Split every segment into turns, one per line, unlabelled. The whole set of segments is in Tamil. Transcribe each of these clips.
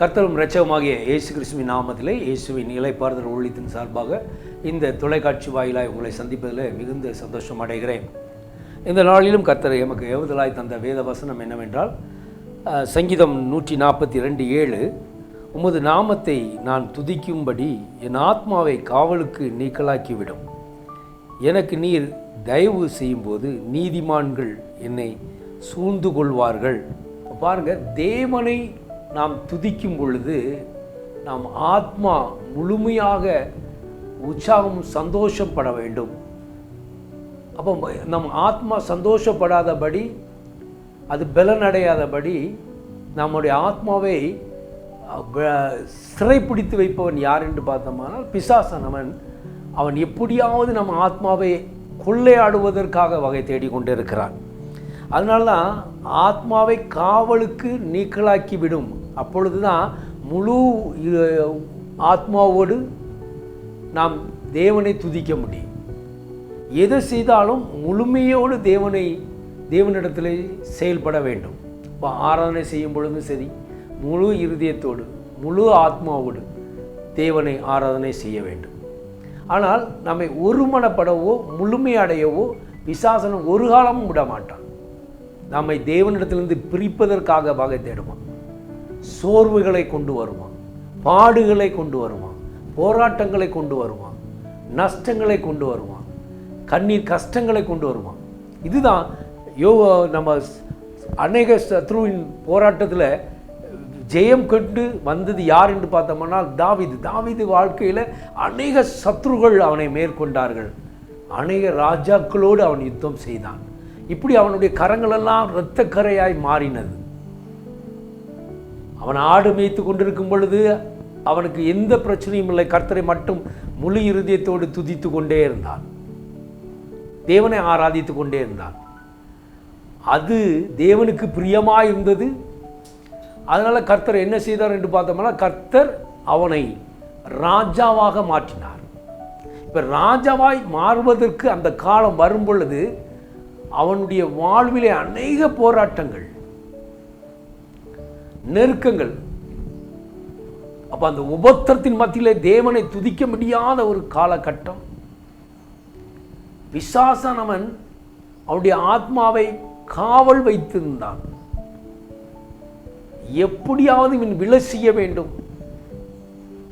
கர்த்தரும் ரச்சவமாகிய இயேசு கிறிஸ்துவின் நாமத்திலே இயேசுவின் இலைப்பாறுதல் ஊழியத்தின் சார்பாக இந்த தொலைக்காட்சி வாயிலாக உங்களை சந்திப்பதில் மிகுந்த சந்தோஷம் அடைகிறேன். இந்த நாளிலும் கர்த்தர் எமக்கு ஏவுதலாய் தந்த வேத வசனம் என்னவென்றால் சங்கீதம் நூற்றி நாற்பத்தி ரெண்டு ஏழு உமது நாமத்தை நான் துதிக்கும்படி என் ஆத்மாவை காவலுக்கு நீக்கலாக்கிவிடும். எனக்கு நீர் தயவு செய்யும்போது நீதிமான்கள் என்னை சூழ்ந்து கொள்வார்கள். பாருங்க தேவனை நாம் துதிக்கும் பொழுது நாம் ஆத்மா முழுமையாக உற்சாகம் சந்தோஷப்பட வேண்டும். அப்போ நம் ஆத்மா சந்தோஷப்படாதபடி அது பலனடையாதபடி நம்முடைய ஆத்மாவை சிறைப்பிடித்து வைப்பவன் யார் என்று பார்த்தோமானால் பிசாசனவன். அவன் எப்படியாவது நம்ம ஆத்மாவை கொள்ளையாடுவதற்காக வகை தேடி கொண்டிருக்கிறான். அதனால தான் ஆத்மாவை காவலுக்கு நீக்கலாக்கி விடும் அப்பொழுது தான் முழு ஆத்மாவோடு நாம் தேவனை துதிக்க முடியும். எது செய்தாலும் முழுமையோடு தேவனை தேவனிடத்தில் செயல்பட வேண்டும். இப்போ ஆராதனை செய்யும் பொழுதும் சரி முழு இருதயத்தோடு முழு ஆத்மாவோடு தேவனை ஆராதனை செய்ய வேண்டும். ஆனால் நம்மை ஒருமனப்படவோ முழுமையடையவோ விசாசனம் ஒரு காலமும் விட மாட்டான் நம்மை தேவனிடத்திலிருந்து பிரிப்பதற்காக வகை தேடுவான். சோர்வுகளை கொண்டு வருவான் பாடுகளை கொண்டு வருவான் போராட்டங்களை கொண்டு வருவான் நஷ்டங்களை கொண்டு வருவான் கண்ணீர் கஷ்டங்களை கொண்டு வருவான் இதுதான் யோ நம்ம அநேக சத்ருவின் போராட்டத்தில் ஜெயம் கண்டு வந்தது யார் என்று பார்த்தோம்னா தாவிது. தாவிது வாழ்க்கையில் அநேக சத்ருகள் அவனை மேற்கொண்டார்கள். அநேக ராஜாக்களோடு அவன் யுத்தம் செய்தான். இப்படி அவனுடைய கரங்களெல்லாம் இரத்தக்கரையாய் மாறினது. அவன் ஆடு மேய்த்து கொண்டிருக்கும் பொழுது அவனுக்கு எந்த பிரச்சனையும் இல்லை. கர்த்தரை மட்டும் முழு இருதயத்தோடு துதித்து கொண்டே இருந்தான். தேவனை ஆராதித்து கொண்டே இருந்தான். அது தேவனுக்கு பிரியமாக இருந்தது. அதனால் கர்த்தர் என்ன செய்தார் என்று பார்த்தோம்னா கர்த்தர் அவனை ராஜாவாக மாற்றினார். இப்போ ராஜாவாய் மாறுவதற்கு அந்த காலம் வரும் பொழுது அவனுடைய வாழ்விலே அநேக போராட்டங்கள் நெருக்கங்கள். அப்ப அந்த உபத்திரத்தின் மத்தியில் தேவனை துதிக்க முடியாத ஒரு காலகட்டம். விசாசனவன் அவனுடைய ஆத்மாவை காவல் வைத்திருந்தான். எப்படியாவது இவன் விலை செய்ய வேண்டும்.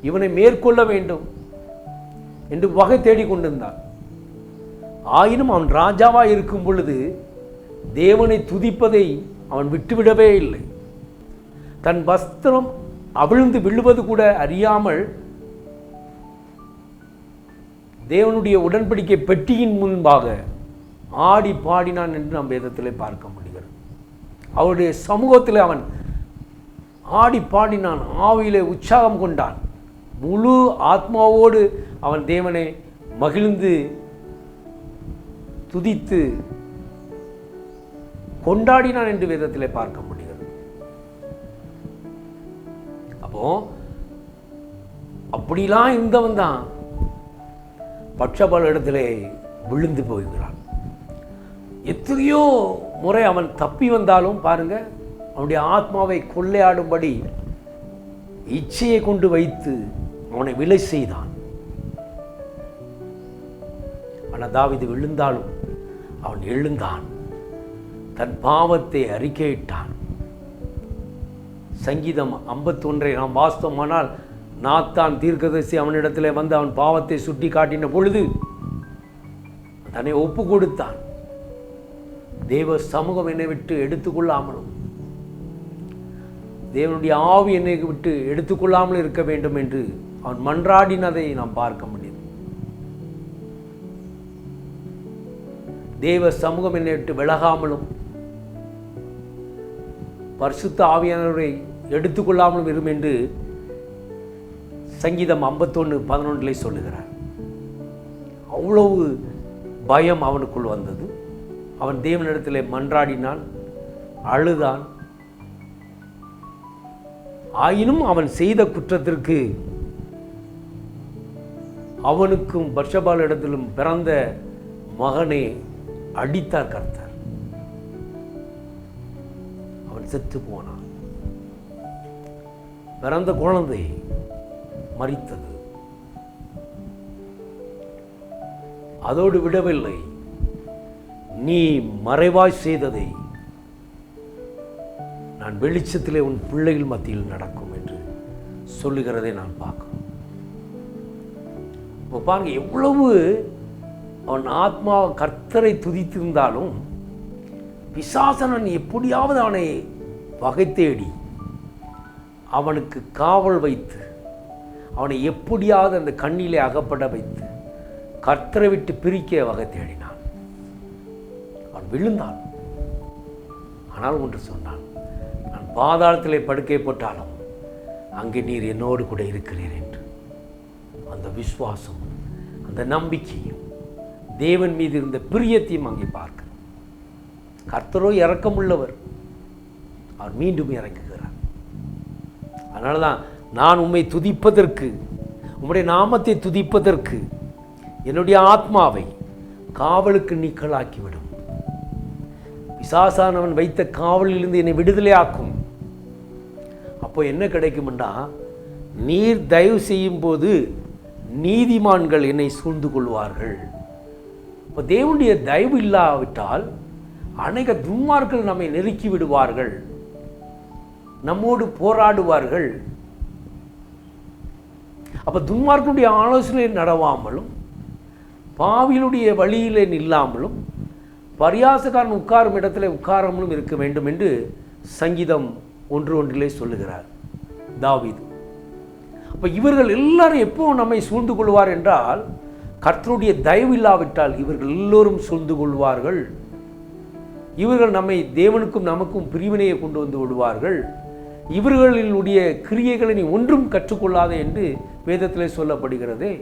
இவனை மேற்கொள்ள வேண்டும் என்று வகை தேடி கொண்டிருந்தான். ஆயினும் அவன் ராஜாவாக இருக்கும் பொழுது தேவனை துதிப்பதை அவன் விட்டுவிடவே இல்லை. தன் வஸ்திரம் அவிழ்ந்து விழுவது கூட அறியாமல் தேவனுடைய உடன்படிக்கை பெட்டியின் முன்பாக ஆடி பாடினான் என்று நம் வேதத்தில் பார்க்க முடிகிறது. அவருடைய சமூகத்தில் அவன் ஆடி பாடினான் ஆவியிலே உற்சாகம் கொண்டான். முழு ஆத்மாவோடு அவன் தேவனை மகிழ்ந்து துதித்து கொண்டாடினான் என்று வேதத்தில் பார்க்க அப்போது அப்போ அப்படிலாம் இருந்தவன் தான். பட்சபால இடத்திலே விழுந்து போகிறான் எத்தனையோ முறை அவன் தப்பி வந்தாலும் பாருங்க அவனுடைய ஆத்மாவை கொள்ளையாடும்படி இச்சையை கொண்டு வைத்து அவனை விலை செய்தான். ஆனால் தாவிது விழுந்தாலும் அவன் எழுந்தான் தன் பாவத்தை அறிக்கையிட்டான். சங்கீதம் ஐம்பத்தொன்றை நாம் வாஸ்தவமானால் நாத்தான் தீர்க்கதரிசி அவனிடத்தில் வந்து அவன் பாவத்தை சுட்டி காட்டின பொழுது தன்னை ஒப்பு கொடுத்தான் தேவ சமூகம் என்னை விட்டு எடுத்துக்கொள்ளாமலும் தேவனுடைய ஆவி என்னை விட்டு எடுத்துக்கொள்ளாமல் இருக்க வேண்டும் என்று அவன் மன்றாடினதை நாம் பார்க்க முடியும். தேவ சமூகம் என்னை விட்டு விலகாமலும் பரிசுத்த ஆவியானவரை எடுத்துக்கொள்ளாமலும் இரும் என்று சங்கீதம் ஐம்பத்தொன்று பதினொன்றிலே சொல்லுகிறார். அவ்வளவு பயம் அவனுக்குள் வந்தது. அவன் தேவனிடத்தில் மன்றாடினான் அழுதான். ஆயினும் அவன் செய்த குற்றத்திற்கு அவனுக்கும் பர்ஷபால் இடத்திலும் பிறந்த மகனை அடித்தார் கர்த்தர். அவன் செத்து போனான். பிறந்த குழந்தை மறித்தது. அதோடு விடவில்லை. நீ மறைவாய் செய்ததை நான் வெளிச்சத்திலே உன் பிள்ளைகள் மத்தியில் நடக்கும் என்று சொல்லுகிறதை நான் பார்க்கிறோம். இப்போ பாருங்க எவ்வளவு அவன் ஆத்மா கர்த்தரை துதித்திருந்தாலும் பிசாசனன் எப்படியாவது அவனை வகை தேடி அவனுக்கு காவல் வைத்து அவனை எப்படியாவது அந்த கண்ணிலே அகப்பட வைத்து கர்த்தரை விட்டு பிரிக்க வகை தேடினான். அவன் விழுந்தான். ஆனால் ஒன்று சொன்னான் நான் பாதாளத்திலே படுக்கை போட்டாலும் அங்கே நீர் என்னோடு கூட இருக்கிறீர் என்று. அந்த விசுவாசம் அந்த நம்பிக்கையும் தேவன் மீது இருந்த பிரியத்தையும் அங்கே பார்க்கிறோம் கர்த்தரோ இறக்கமுள்ளவர் அவர் மீண்டும் இறங்குகிறார். அதனால தான் நான் உம்மை துதிப்பதற்கு உம்முடைய நாமத்தை துதிப்பதற்கு என்னுடைய ஆத்மாவை காவலுக்கு நீக்கலாக்கிவிடும். விசாசானவன் வைத்த காவலிலிருந்து என்னை விடுதலை ஆக்கும் அப்போ என்ன கிடைக்கும்டா நீர் தயவு செய்யும் போது நீதிமான்கள் என்னை சூழ்ந்து கொள்வார்கள். இப்போ தேவனுடைய தயவு இல்லாவிட்டால் அநேக துன்மார்கள் நம்மை நெருக்கி விடுவார்கள். நம்மோடு போராடுவார்கள். அப்போ துன்மார்க்கனுடைய ஆலோசனை நடவாமலும் பாவியினுடைய வழியிலே நில்லாமலும் பரியாசக்காரன் உட்காரும் இடத்துல உட்காராமலும் இருக்க வேண்டும் என்று சங்கீதம் ஒன்று ஒன்றிலே சொல்லுகிறார் தாவிது. அப்போ இவர்கள் எல்லாரும் எப்போ நம்மை சூழ்ந்து கொள்வார் என்றால் கர்த்தருடைய தயவு இல்லாவிட்டால் இவர்கள் எல்லோரும் சூழ்ந்து கொள்வார்கள். இவர்கள் நம்மை தேவனுக்கும் நமக்கும் பிரிவினையை கொண்டு வந்து விடுவார்கள். இவர்களினுடைய கிரியைகளை நீ ஒன்றும் கற்றுக்கொள்ளாதே என்று வேதத்தில் சொல்லப்படுகிறதே.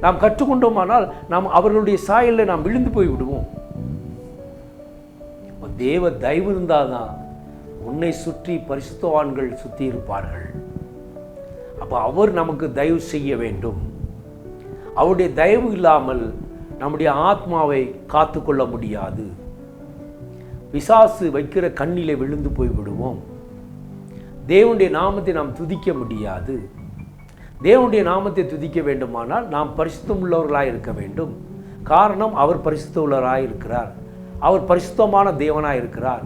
நாம் கற்றுக்கொண்டோமானால் நாம் அவர்களுடைய சாயலில் நாம் விழுந்து போய் விடுவோம். தேவ தயவு இருந்தால்தான் உன்னை சுற்றி பரிசுத்தவான்கள் சுற்றி இருப்பார்கள். அப்போ அவர் நமக்கு தயவு செய்ய வேண்டும். அவருடைய தயவு இல்லாமல் நம்முடைய ஆத்மாவை காத்துக்கொள்ள முடியாது. பிசாசு வைக்கிற கண்ணிலே விழுந்து போய் விடுவோம். தேவனுடைய நாமத்தை நாம் துதிக்க முடியாது. தேவனுடைய நாமத்தை துதிக்க வேண்டுமானால் நாம் பரிசுத்தம் உள்ளவர்களாக இருக்க வேண்டும். காரணம் அவர் பரிசுத்த உள்ளவராக இருக்கிறார். அவர் பரிசுத்தமான தேவனாக இருக்கிறார்.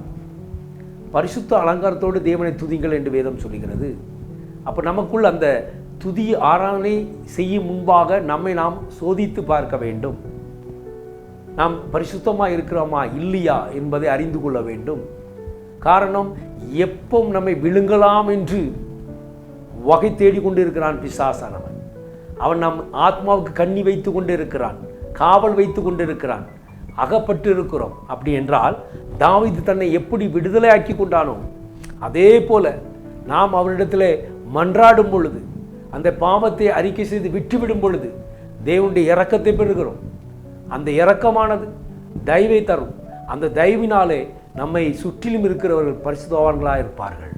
பரிசுத்த அலங்காரத்தோடு தேவனை துதிங்கள் என்று வேதம் சொல்லுகிறது. அப்போ நமக்குள் அந்த துதி ஆராதனை செய்யும் முன்பாக நம்மை நாம் சோதித்து பார்க்க வேண்டும். நாம் பரிசுத்தமாக இருக்கிறோமா இல்லையா என்பதை அறிந்து கொள்ள வேண்டும். காரணம் எப்பவும் நம்மை விழுங்கலாம் என்று வகை தேடிக் கொண்டிருக்கிறான் பிசாசானவன். அவன் நம் ஆத்மாவுக்கு கண்ணி வைத்து கொண்டு இருக்கிறான் காவல் வைத்து கொண்டிருக்கிறான் அகப்பட்டு இருக்கிறோம் அப்படி என்றால் தாவீது தன்னை எப்படி விடுதலையாக்கி கொண்டானோ அதே போல நாம் அவரிடத்தில் மன்றாடும் பொழுது அந்த பாவத்தை அறிக்கை செய்து விட்டுவிடும் பொழுது தேவனுடைய இறக்கத்தை பெறுகிறோம். அந்த இறக்கமானது தயவை தரும். அந்த தயவினாலே நம்மை சுற்றிலும் இருக்கிறவர்கள் பரிசுத்தவான்களாக இருப்பார்கள்.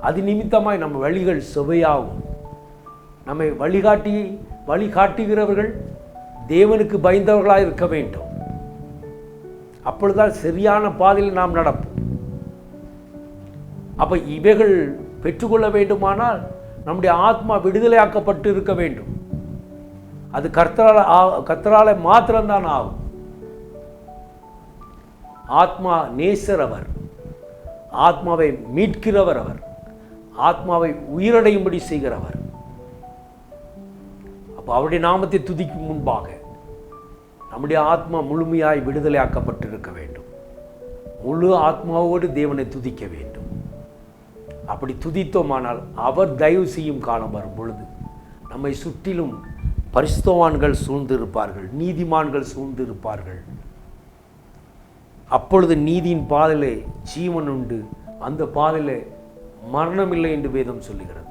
அது நிமித்தமாய் நம்ம வழிகள் சுவையாகும். நம்மை வழிகாட்டி வழிகாட்டுகிறவர்கள் தேவனுக்கு பயந்தவர்களாக இருக்க வேண்டும். அப்பொழுதுதான் சரியான பாதையில் நாம் நடப்போம். அப்போ இவைகள் பெற்றுக்கொள்ள வேண்டுமானால் நம்முடைய ஆத்மா விடுதலையாக்கப்பட்டு இருக்க வேண்டும். அது கர்த்தரால ஆ- கர்த்தரால மாத்திரம்தான் ஆகும். ஆத்மா நேசர் அவர் ஆத்மாவை மீட்கிறவர் அவர். ஆத்மாவை உயிரடையும்படி செய்கிறவர். அப்போ அவருடைய நாமத்தை துதிக்கும் முன்பாக நம்முடைய ஆத்மா முழுமையாய் விடுதலையாக்கப்பட்டிருக்க வேண்டும். முழு ஆத்மாவோடு தேவனை துதிக்க வேண்டும். அப்படி துதித்தோமானால் அவர் தயவு செய்யும் காலம் வரும் பொழுது நம்மை சுற்றிலும் பரிசுத்தவான்கள் சூழ்ந்து இருப்பார்கள் நீதிமான்கள் சூழ்ந்து இருப்பார்கள் அப்பொழுது நீதியின் பாதையிலே ஜீவன் உண்டு. அந்த பாதையிலே மரணமில்லை என்று வேதம் சொல்லுகிறது.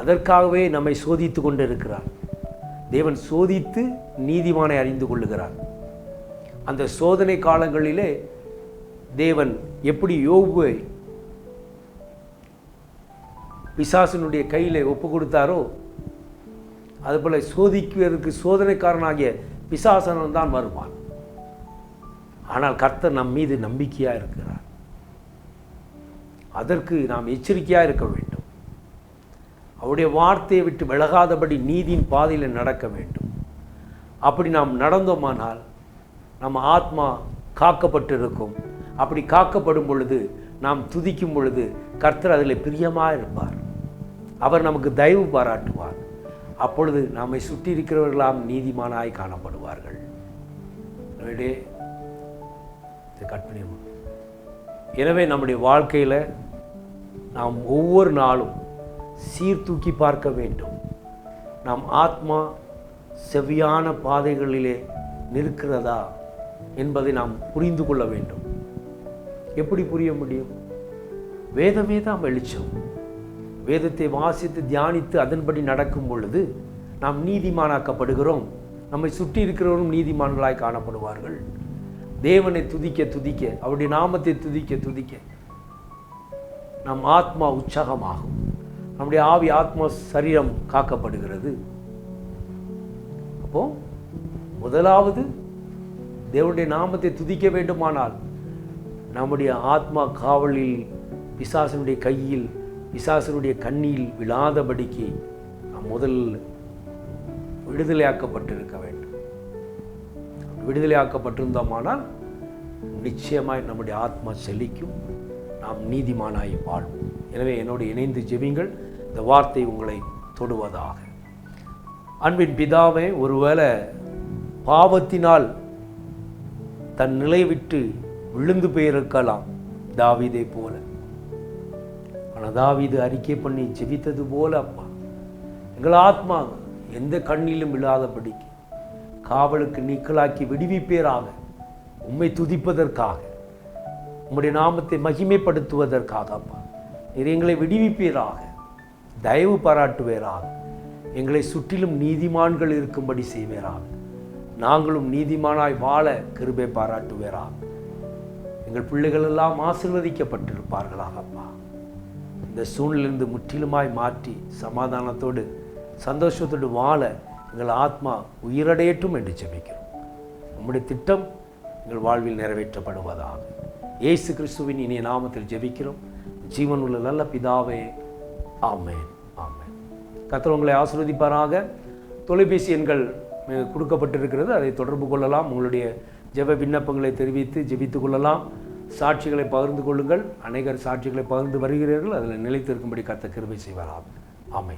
அதற்காகவே நம்மை சோதித்து கொண்டு இருக்கிறார் தேவன் சோதித்து நீதிமானை அறிந்து கொள்ளுகிறார். அந்த சோதனை காலங்களிலே தேவன் எப்படி யோகுவை பிசாசினுடைய கையில் ஒப்பு கொடுத்தாரோ அதுபோல் சோதிக்குவதற்கு சோதனைக்காரனாகிய பிசாசனன் தான் வருவான். ஆனால் கர்த்தர் நம் மீது நம்பிக்கையாக இருக்கிறார். அதற்கு நாம் எச்சரிக்கையாக இருக்க வேண்டும். அவருடைய வார்த்தையை விட்டு விலகாதபடி நீதியின் பாதையில் நடக்க வேண்டும். அப்படி நாம் நடந்தோமானால் நம்ம ஆத்மா காக்கப்பட்டிருக்கும். அப்படி காக்கப்படும் பொழுது நாம் துதிக்கும் பொழுது கர்த்தர் அதில் பிரியமாக இருப்பார். அவர் நமக்கு தயவு பாராட்டுவார். அப்பொழுது நம்மை சுற்றி இருக்கிறவர்களாம் நீதிமானாய் காணப்படுவார்கள். எனவே கட் பண்ணிடுவோம். எனவே நம்முடைய வாழ்க்கையில் நாம் ஒவ்வொரு நாளும் சீர்தூக்கி பார்க்க வேண்டும். நாம் ஆத்மா செவ்வியான பாதைகளிலே நிற்கிறதா என்பதை நாம் புரிந்து கொள்ள வேண்டும். எப்படி புரிய முடியும்? வேதமே தான் வெளிச்சம். வேதத்தை வாசித்து தியானித்து அதன்படி நடக்கும் பொழுது நாம் நீதிமானாக்கப்படுகிறோம். நம்மை சுற்றி இருக்கிறவரும் நீதிமான்களாய் காணப்படுவார்கள். தேவனை துதிக்க துதிக்க அவருடைய நாமத்தை துதிக்க துதிக்க. நம் ஆத்மா உற்சாகமாகும். நம்முடைய ஆவி ஆத்மா சரீரம் காக்கப்படுகிறது. அப்போ முதலாவது தேவனுடைய நாமத்தை துதிக்க வேண்டுமானால் நம்முடைய ஆத்மா காவலில் பிசாசனுடைய கையில் பிசாசனுடைய கண்ணியில் விழாதபடிக்கு நாம் முதல் விடுதலையாக்கப்பட்டிருக்க வேண்டும். விடுதலையாக்கப்பட்டிருந்தோமானால் நிச்சயமாய் நம்முடைய ஆத்மா செழிக்கும் நாம் நீதிமானாய் வாழ்வோம் எனவே என்னோடு இணைந்து ஜெபிங்கள் இந்த வார்த்தை உங்களை தொடுவதாக. அன்பின் பிதாவே ஒருவேளை பாவத்தினால் தன் நிலை விட்டு விழுந்து போயிருக்கலாம் தாவீதை போல. ஆனால் தாவிது அறிக்கை பண்ணி ஜெபித்தது போல அப்பா. எங்கள் ஆத்மா எந்த கண்ணிலும் இல்லாதபடிக்கு காவலுக்கு நீக்கலாக்கி விடுவிப்பேராக. உம்மை துதிப்பதற்காக. உம்முடைய நாமத்தை மகிமைப்படுத்துவதற்காக அப்பா. நீர் எங்களை விடுவிப்பீராக. தயவு பாராட்டுவேராக. எங்களை சுற்றிலும் நீதிமான்கள் இருக்கும்படி செய்வேராக. நாங்களும் நீதிமானாய் வாழ கிருபை பாராட்டுவேராக. எங்கள் பிள்ளைகள் எல்லாம் ஆசிர்வதிக்கப்பட்டிருப்பார்களாக அப்பா. இந்த சூழ்நிலிருந்து முற்றிலுமாய் மாற்றி சமாதானத்தோடு சந்தோஷத்தோடு வாழ எங்கள் ஆத்மா உயிரடையட்டும் என்று ஜெபிக்கிறோம். நம்முடைய திட்டம் எங்கள் வாழ்வில் நிறைவேற்றப்படுவதாக. இயேசு கிறிஸ்துவின் இனிய நாமத்தில் ஜெபிக்கிறோம். ஜீவன் உள்ள நல்ல பிதாவே ஆமேன் ஆமேன். கர்த்தர் உங்களை ஆசீர்வதிப்பாராக. தொலைபேசி எண்கள் கொடுக்கப்பட்டிருக்கிறது. அதை தொடர்பு கொள்ளலாம். உங்களுடைய ஜெப விண்ணப்பங்களை தெரிவித்து ஜெபித்து கொள்ளலாம். சாட்சிகளை பகிர்ந்து கொள்ளுங்கள். அநேகர் சாட்சிகளை பகிர்ந்து வருகிறீர்கள். அதில் நிலைத்திருக்கும்படி கத்த கிருபை செய்வாராம் ஆமை